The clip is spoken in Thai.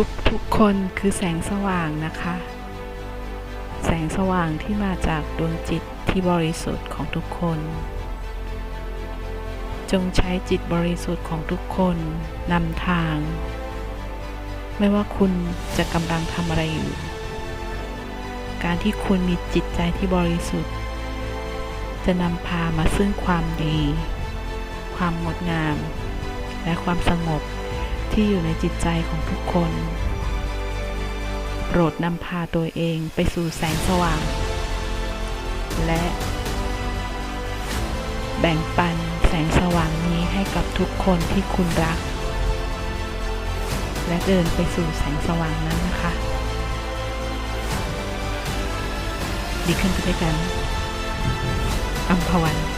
ทุกทุกคนคือแสงสว่างนะคะ แสงสว่างที่มาจากดวงจิตที่บริสุทธิ์ของทุกคน จงใช้จิตบริสุทธิ์ของทุกคนนำทาง ไม่ว่าคุณจะกำลังทำอะไรอยู่ การที่คุณมีจิตใจที่บริสุทธิ์ จะนำพามาซึ่งความดี ความงดงาม และความสงบ ที่อยู่ในจิตใจของทุกคน โปรดนำพาตัวเองไปสู่แสงสว่าง และ แบ่งปันแสงสว่างนี้ให้กับทุกคนที่คุณรัก และเดินไปสู่แสงสว่างนั้นนะคะ ดีขึ้นไปด้วยกันอัมพวัน